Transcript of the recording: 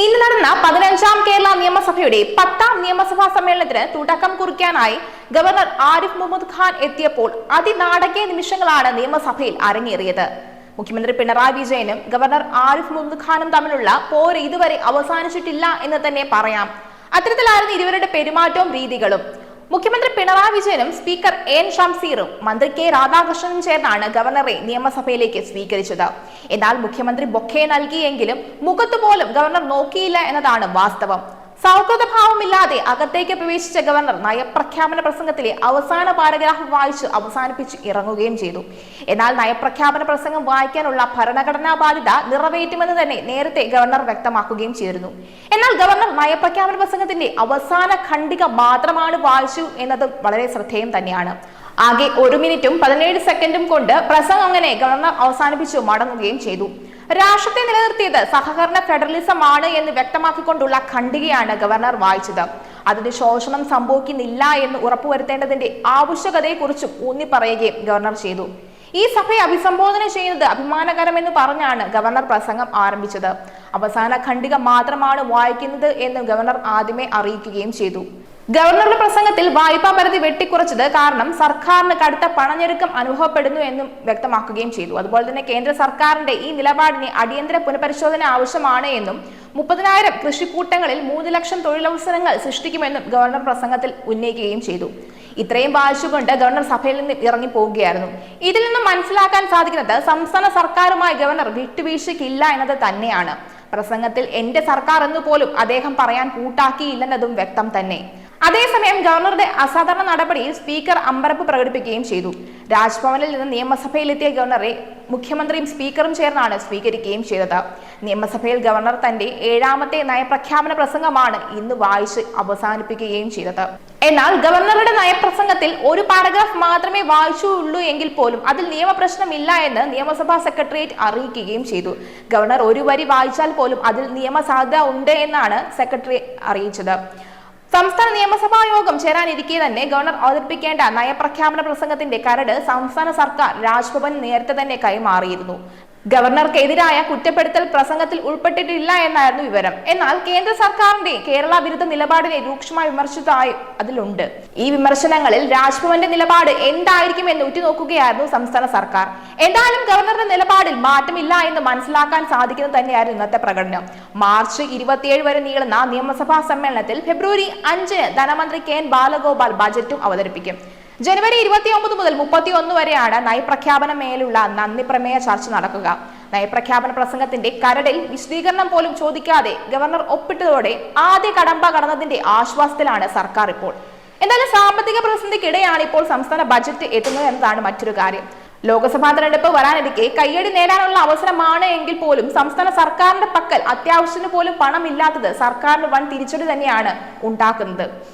ഇന്ന് നടന്ന പതിനഞ്ചാം കേരള നിയമസഭയുടെ പത്താം നിയമസഭാ സമ്മേളനത്തിന് തുടക്കം കുറിക്കാനായി ഗവർണർ ആരിഫ് മുഹമ്മദ് ഖാൻ എത്തിയപ്പോൾ അതിനാടകീയ നിമിഷങ്ങളാണ് നിയമസഭയിൽ അരങ്ങേറിയത്. മുഖ്യമന്ത്രി പിണറായി വിജയനും ഗവർണർ ആരിഫ് മുഹമ്മദ് ഖാനും തമ്മിലുള്ള പോര് ഇതുവരെ അവസാനിച്ചിട്ടില്ല എന്ന് തന്നെ പറയാം. അത്തരത്തിലായിരുന്നു ഇരുവരുടെ പെരുമാറ്റവും രീതികളും. മുഖ്യമന്ത്രി പിണറായി വിജയനും സ്പീക്കർ എൻ ഷംസീറും മന്ത്രി കെ രാധാകൃഷ്ണനും ചേർന്നാണ് ഗവർണറെ നിയമസഭയിലേക്ക് സ്വീകരിച്ചത്. എന്നാൽ മുഖ്യമന്ത്രി ബൊക്കെ നൽകിയെങ്കിലും മുഖത്തുപോലും ഗവർണർ നോക്കിയില്ല എന്നതാണ് വാസ്തവം. സൗഹൃദഭാവമില്ലാതെ അകത്തേക്ക് പ്രവേശിച്ച ഗവർണർ നയപ്രഖ്യാപന പ്രസംഗത്തിലെ അവസാന പാരഗ്രാഫ് വായിച്ച് അവസാനിപ്പിച്ച് ഇറങ്ങുകയും ചെയ്തു. എന്നാൽ നയപ്രഖ്യാപന പ്രസംഗം വായിക്കാനുള്ള ഭരണഘടനാ ബാധ്യത നിറവേറ്റുമെന്ന് തന്നെ നേരത്തെ ഗവർണർ വ്യക്തമാക്കുകയും ചെയ്തിരുന്നു. എന്നാൽ ഗവർണർ നയപ്രഖ്യാപന പ്രസംഗത്തിന്റെ അവസാന ഖണ്ഡിക മാത്രമാണ് വായിച്ചു എന്നത് വളരെ ശ്രദ്ധേയം തന്നെയാണ്. ആകെ ഒരു മിനിറ്റും പതിനേഴ് സെക്കൻഡും കൊണ്ട് പ്രസംഗം അങ്ങനെ ഗവർണർ അവസാനിപ്പിച്ചു മടങ്ങുകയും ചെയ്തു. രാഷ്ട്രത്തെ നിലനിർത്തിയത് സഹകരണ ഫെഡറലിസം ആണ് എന്ന് വ്യക്തമാക്കിക്കൊണ്ടുള്ള ഖണ്ഡികയാണ് ഗവർണർ വായിച്ചത്. അതിന് ശോഷണം സംഭവിക്കുന്നില്ല എന്ന് ഉറപ്പുവരുത്തേണ്ടതിന്റെ ആവശ്യകതയെക്കുറിച്ചും ഊന്നി പറയുകയും ഗവർണർ ചെയ്തു. ഈ സഭയെ അഭിസംബോധന ചെയ്യുന്നത് അഭിമാനകരമെന്ന് പറഞ്ഞാണ് ഗവർണർ പ്രസംഗം ആരംഭിച്ചത്. അവസാന ഖണ്ഡിക മാത്രമാണ് വായിക്കുന്നത് എന്ന് ഗവർണർ ആദ്യമേ അറിയിക്കുകയും ചെയ്തു. ഗവർണറുടെ പ്രസംഗത്തിൽ വായ്പാ പരിധി വെട്ടിക്കുറച്ചത് കാരണം സർക്കാരിന് കടുത്ത പണഞ്ഞെരുക്കം അനുഭവപ്പെടുന്നു എന്നും വ്യക്തമാക്കുകയും ചെയ്തു. അതുപോലെ തന്നെ കേന്ദ്ര സർക്കാരിന്റെ ഈ നിലപാടിന് അടിയന്തര പുനഃപരിശോധന ആവശ്യമാണ് എന്നും മുപ്പതിനായിരം കൃഷിക്കൂട്ടങ്ങളിൽ മൂന്ന് ലക്ഷം തൊഴിലവസരങ്ങൾ സൃഷ്ടിക്കുമെന്നും ഗവർണർ പ്രസംഗത്തിൽ ഉന്നയിക്കുകയും ചെയ്തു. ഇത്രയും വായിച്ചുകൊണ്ട് ഗവർണർ സഭയിൽ നിന്ന് ഇറങ്ങി പോവുകയായിരുന്നു. ഇതിൽ നിന്നും മനസ്സിലാക്കാൻ സാധിക്കുന്നത് സംസ്ഥാന സർക്കാരുമായി ഗവർണർ വിട്ടുവീഴ്ചയ്ക്കില്ല എന്നത് തന്നെയാണ്. പ്രസംഗത്തിൽ എന്റെ സർക്കാർ എന്ന് പോലും അദ്ദേഹം പറയാൻ കൂട്ടാക്കിയില്ലെന്നതും വ്യക്തം തന്നെ. അതേസമയം ഗവർണറുടെ അസാധാരണ നടപടിയിൽ സ്പീക്കർ അമ്പരപ്പ് പ്രകടിപ്പിക്കുകയും ചെയ്തു. രാജ്ഭവനിൽ നിന്ന് നിയമസഭയിലെത്തിയ ഗവർണറെ മുഖ്യമന്ത്രിയും സ്പീക്കറും ചേർന്നാണ് സ്വീകരിക്കുകയും ചെയ്തത്. നിയമസഭയിൽ ഗവർണർ തന്റെ ഏഴാമത്തെ നയപ്രഖ്യാപന പ്രസംഗമാണ് ഇന്ന് വായിച്ച് അവസാനിപ്പിക്കുകയും ചെയ്തത്. എന്നാൽ ഗവർണറുടെ നയപ്രസംഗത്തിൽ ഒരു പാരഗ്രാഫ് മാത്രമേ വായിച്ചുള്ളൂ എങ്കിൽ പോലും അതിൽ നിയമപ്രശ്നമില്ല എന്ന് നിയമസഭാ സെക്രട്ടേറിയറ്റ് അറിയിക്കുകയും ചെയ്തു. ഗവർണർ ഒരു വരി വായിച്ചാൽ പോലും അതിൽ നിയമസാധ്യത ഉണ്ട് എന്നാണ് സെക്രട്ടറി അറിയിച്ചത്. സംസ്ഥാന നിയമസഭാ യോഗം ചേരാനിരിക്കെ തന്നെ ഗവർണർ അവതരിപ്പിക്കേണ്ട നയപ്രഖ്യാപന പ്രസംഗത്തിന്റെ കരട് സംസ്ഥാന സർക്കാർ രാജ്ഭവൻ നേരത്തെ തന്നെ കൈമാറിയിരുന്നു. ഗവർണർക്കെതിരായ കുറ്റപ്പെടുത്തൽ പ്രസംഗത്തിൽ ഉൾപ്പെട്ടിട്ടില്ല എന്നായിരുന്നു വിവരം. എന്നാൽ കേന്ദ്ര സർക്കാരിന്റെ കേരള വിരുദ്ധ നിലപാടിനെ രൂക്ഷമായി വിമർശിച്ചതായി അതിലുണ്ട്. ഈ വിമർശനങ്ങളിൽ രാജ്ഭവന്റെ നിലപാട് എന്തായിരിക്കും എന്ന് ഉറ്റുനോക്കുകയായിരുന്നു സംസ്ഥാന സർക്കാർ. എന്തായാലും ഗവർണറുടെ നിലപാടിൽ മാറ്റമില്ല എന്ന് മനസ്സിലാക്കാൻ സാധിക്കുന്നത് തന്നെയായിരുന്നു ഇന്നത്തെ പ്രകടനം. മാർച്ച് ഇരുപത്തിയേഴ് വരെ നീളുന്ന നിയമസഭാ സമ്മേളനത്തിൽ ഫെബ്രുവരി അഞ്ചിന് ധനമന്ത്രി കെ എൻ ബാലഗോപാൽ ബജറ്റും അവതരിപ്പിക്കും. ജനുവരി ഇരുപത്തിയൊമ്പത് മുതൽ മുപ്പത്തി ഒന്ന് വരെയാണ് നയപ്രഖ്യാപന മേലുള്ള നന്ദി പ്രമേയ ചർച്ച നടക്കുക. നയപ്രഖ്യാപന പ്രസംഗത്തിന്റെ കരടിൽ വിശദീകരണം പോലും ചോദിക്കാതെ ഗവർണർ ഒപ്പിട്ടതോടെ ആദ്യ കടമ്പ കടന്നതിന്റെ ആശ്വാസത്തിലാണ് സർക്കാർ ഇപ്പോൾ. എന്നാലും സാമ്പത്തിക പ്രതിസന്ധിക്കിടെയാണ് ഇപ്പോൾ സംസ്ഥാന ബജറ്റ് എത്തുന്നത് എന്നതാണ് മറ്റൊരു കാര്യം. ലോക്സഭാ തെരഞ്ഞെടുപ്പ് വരാനിരിക്കെ കയ്യടി നേടാനുള്ള അവസരമാണ് എങ്കിൽ പോലും സംസ്ഥാന സർക്കാരിന്റെ പക്കൽ അത്യാവശ്യത്തിന് പോലും പണമില്ലാത്തത് സർക്കാരിന് വൻ തിരിച്ചടി തന്നെയാണ് ഉണ്ടാക്കുന്നത്.